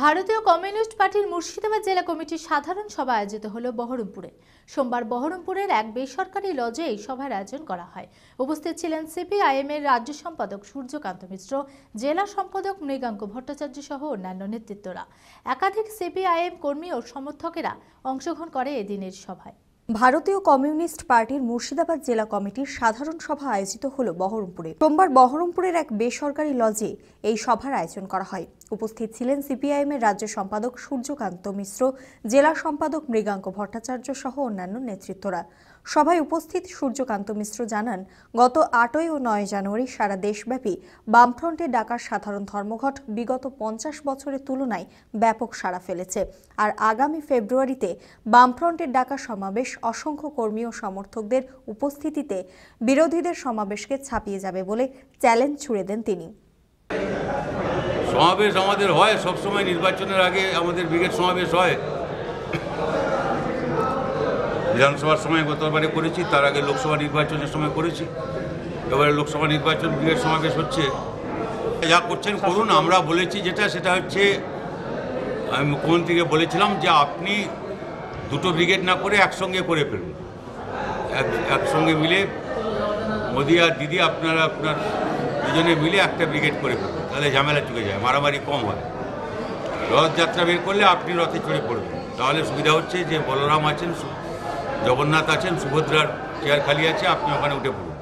ভারতীয় কমিউনিস্ট পার্টির মুর্শিদাবাদ জেলা কমিটির সাধারণ সভা আয়োজিত হল বহরমপুরে। সোমবার বহরমপুরের এক বেসরকারি লজে এই সভার আয়োজন করা হয়। উপস্থিত ছিলেন সিপিআইএম এর রাজ্য সম্পাদক সূর্যকান্ত মিশ্র, জেলা সম্পাদক মৃগাঙ্ক ভট্টাচার্য সহ অন্যান্য নেতৃত্বরা। একাধিক সিপিআইএম কর্মী ও সমর্থকেরা অংশগ্রহণ করে এদিনের সভায়। ভারতীয় কমিউনিস্ট পার্টির মুর্শিদাবাদ জেলা কমিটির সাধারণ সভা আয়োজিত হল বহরমপুরে। সোমবার বহরমপুরের এক বেসরকারি লজে এই সভার আয়োজন করা হয়। উপস্থিত ছিলেন সিপিআইএম এর রাজ্য সম্পাদক সূর্যকান্ত মিশ্র, জেলা সম্পাদক মৃগাঙ্ক ভট্টাচার্য সহ অন্যান্য নেতৃত্বরা। সভায় উপস্থিত সূর্যকান্ত মিশ্র জানান, গত আটই ও নয় জানুয়ারি সারা দেশব্যাপী বামফ্রন্টের ডাকার সাধারণ ধর্মঘট বিগত পঞ্চাশ বছরের তুলনায় ব্যাপক সাড়া ফেলেছে। আর আগামী ফেব্রুয়ারিতে বামফ্রন্টের ডাকা সমাবেশ অসংখ্য কর্মী ও সমর্থকদের উপস্থিতিতে বিরোধীদের সমাবেশকে ছাপিয়ে যাবে বলে চ্যালেঞ্জ ছুড়ে দেন তিনি। সমাবেশ আমাদের হয় সবসময়, নির্বাচনের আগে আমাদের ব্রিগেড সমাবেশ হয়। বিধানসভার সময় গতবারে করেছি, তার আগে লোকসভা নির্বাচনের সময় করেছি। এবারে লোকসভা নির্বাচন বিয়ের সমাবেশ হচ্ছে। যা করছেন করুন, আমরা বলেছি যেটা, সেটা হচ্ছে, আমি মুখ্যমন্ত্রীকে বলেছিলাম যে আপনি দুটো ব্রিগেড না করে একসঙ্গে করে ফেলুন। এক, একসঙ্গে মিলে মোদি আর দিদি আপনারা, আপনার দুজনে মিলে একটা ব্রিগেড করে ফেলুন, তাহলে ঝামেলা চুকে যায়, মারামারি কম হয়। রথযাত্রা বের করলে আপনি রথে চড়ে পড়বেন, তাহলে সুবিধা হচ্ছে যে বলরাম আছেন জগন্নাথ আছেন, সুভদ্রার চেয়ার খালি আছে, আপনি ওখানে উঠে পড়ুন।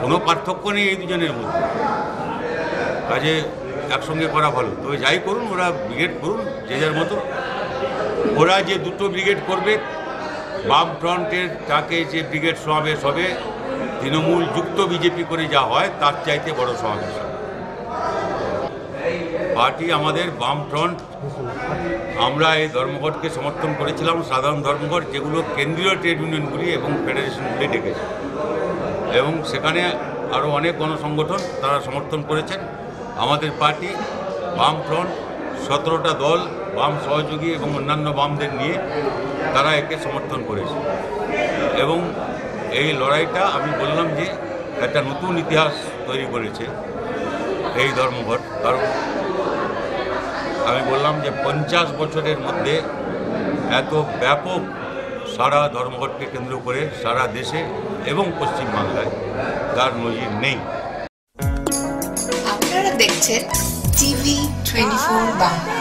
কোনো পার্থক্য নেই এই দুজনের মধ্যে। কাজে একসঙ্গে করা ভালো। তবে যাই করুন, ওরা ব্রিগেড করুন, যে যার মতো। ওরা যে দুটো ব্রিগেড করবে, বাম ফ্রন্টের তাকে যে ব্রিগেড সমাবেশ হবে, তৃণমূল যুক্ত বিজেপি করে যা হয়, তার চাইতে বড় সমাবেশ হবে। পার্টি আমাদের বামফ্রন্ট। আমরা এই ধর্মঘটকে সমর্থন করেছিলাম, সাধারণ ধর্মঘট, যেগুলো কেন্দ্রীয় ট্রেড ইউনিয়নগুলি এবং ফেডারেশনগুলি ডেকেছে। এবং সেখানে আরও অনেক গণসংগঠন তারা সমর্থন করেছেন। আমাদের পার্টি বামফ্রন্ট, সতেরোটা দল, বাম সহযোগী এবং অন্যান্য বামদের নিয়ে তারা একে সমর্থন করেছে। এবং এই লড়াইটা আমি বললাম যে একটা নতুন ইতিহাস তৈরি করেছে এই ধর্মঘট। কারণ আমি বললাম যে পঞ্চাশ বছরের মধ্যে এত ব্যাপক সারা ধর্মঘটকে কেন্দ্র করে সারা দেশে এবং পশ্চিমবাংলায় তার নজির নেই। আপনারা দেখছেন TV twenty four Bangla.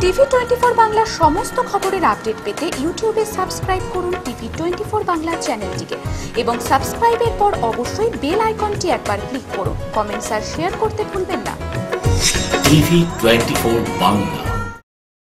TV twenty four বাংলার সমস্ত খবরের আপডেট পেতে ইউটিউবে সাবস্ক্রাইব করুন টিভি টোয়েন্টি ফোর বাংলা চ্যানেলটিকে এবং সাবস্ক্রাইবের পর অবশ্যই বেল আইকনটি একবার ক্লিক করুন। কমেন্টস আর শেয়ার করতে ভুলবেন না। TV twenty four Bangla.